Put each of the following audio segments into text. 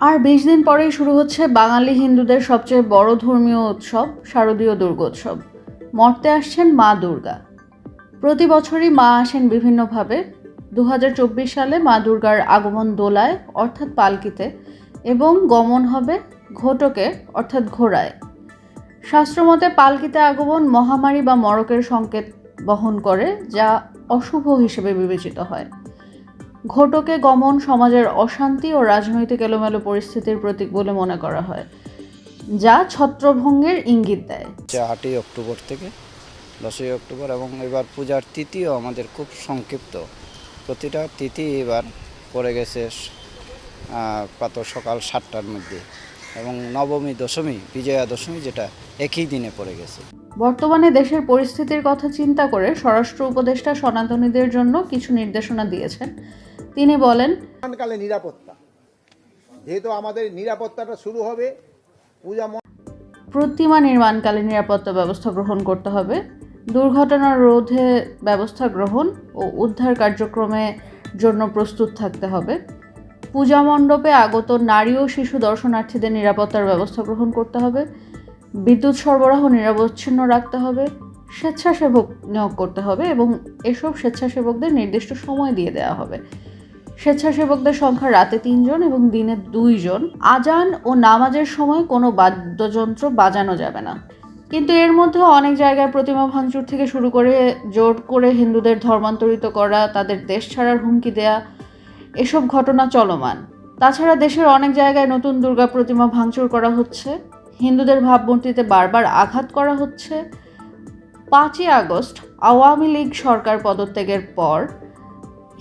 আর বিশ দিন পরেই শুরু হচ্ছে বাঙালি হিন্দুদের সবচেয়ে বড় ধর্মীয় উৎসব, শারদীয় দুর্গোৎসব। মর্তে আসছেন মা দুর্গা। প্রতি বছরই মা আসেন বিভিন্নভাবে। দু হাজার চব্বিশ সালে মা দুর্গার আগমন দোলায়, অর্থাৎ পালকিতে, এবং গমন হবে ঘটকে, অর্থাৎ ঘোড়ায়। শাস্ত্রমতে পালকিতে আগমন মহামারী বা মরকের সংকেত বহন করে, যা অশুভ হিসেবে বিবেচিত হয়। ঘটকে গমন সমাজের অশান্তি ও রাজনৈতিক এলোমেলো পরিস্থিতির প্রতীক বলে মনে করা হয় যা ছত্রভঙ্গের ইঙ্গিত দেয়। আটই অক্টোবর থেকে দশই অক্টোবর এবং এবার পূজার তিথিও আমাদের খুব সংক্ষিপ্ত। প্রতিটা তিথি এবার পড়ে গেছে প্রাত সকাল সাতটার মধ্যে এবং নবমী দশমী বিজয়া দশমী যেটা একই দিনে পড়ে গেছে। বর্তমানে দেশের পরিস্থিতির কথা চিন্তা করে স্বরাষ্ট্র উপদেষ্টা সনাতনীদের জন্য কিছু নির্দেশনা দিয়েছেন। তিনি বলেন কালে নিরাপত্তা। যেহেতু আমাদের নিরাপত্তাটা শুরু হবে পূজা প্রতিমা নির্মাণকালে নিরাপত্তা ব্যবস্থা গ্রহণ করতে হবে। দুর্ঘটনা রোধে ব্যবস্থা গ্রহণ ও উদ্ধার কার্যক্রমে জন্য প্রস্তুত থাকতে হবে। পূজা মণ্ডপে আগত নারী ও শিশু দর্শনার্থীদের নিরাপত্তার ব্যবস্থা গ্রহণ করতে হবে। বিদ্যুৎ সরবরাহ নিরবচ্ছিন্ন রাখতে হবে। স্বেচ্ছাসেবক নিয়োগ করতে হবে এবং এসব স্বেচ্ছাসেবকদের নির্দিষ্ট সময় দিয়ে দেওয়া হবে। স্বেচ্ছাসেবকদের সংখ্যা রাতে তিনজন এবং দিনে দুইজন। আজান ও নামাজের সময় কোনো বাদ্যযন্ত্র বাজানো যাবে না। কিন্তু এর মধ্যে অনেক জায়গায় প্রতিমা ভাঙচুর থেকে শুরু করে জোর করে হিন্দুদের ধর্মান্তরিত করা, তাদের দেশ ছাড়ার হুমকি দেয়া, এসব ঘটনা চলমান। তাছাড়া দেশের অনেক জায়গায় নতুন দুর্গা প্রতিমা ভাঙচুর করা হচ্ছে। হিন্দুদের ভাবমূর্তিতে বারবার আঘাত করা হচ্ছে। পাঁচই আগস্ট আওয়ামী লীগ সরকার পদত্যাগের পর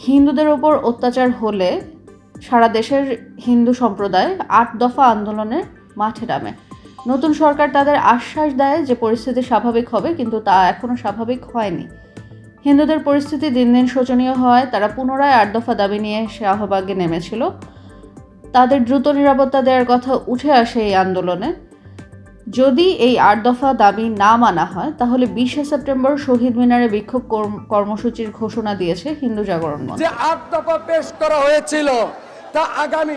হিন্দুদের ওপর অত্যাচার হলে সারা দেশের হিন্দু সম্প্রদায় আট দফা আন্দোলনে মাঠে নামে। নতুন সরকার তাদের আশ্বাস দেয় যে পরিস্থিতি স্বাভাবিক হবে, কিন্তু তা এখনও স্বাভাবিক হয়নি। হিন্দুদের পরিস্থিতি দিন দিন শোচনীয় হয়, তারা পুনরায় আট দফা দাবি নিয়ে শাহবাগে নেমেছিল। তাদের দ্রুত নিরাপত্তা দেওয়ার কথা উঠে আসে এই আন্দোলনে। যদি এই আট দফা দাবি না মানা হয়, তাহলে বিশে সেপ্টেম্বর শহীদ মিনারে বিক্ষোভ কর্ম- কর্মসূচির ঘোষণা দিয়েছে হিন্দু জাগরণ মঞ্চ। যে আট দফা পেশ করা হয়েছিল, তা আগামী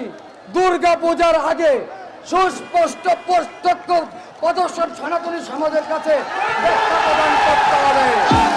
দুর্গা পূজার আগে সুস্পষ্ট প্রত্যক্ষ প্রদর্শন সনাতনী সমাজের কাছে প্রদান করতে হবে।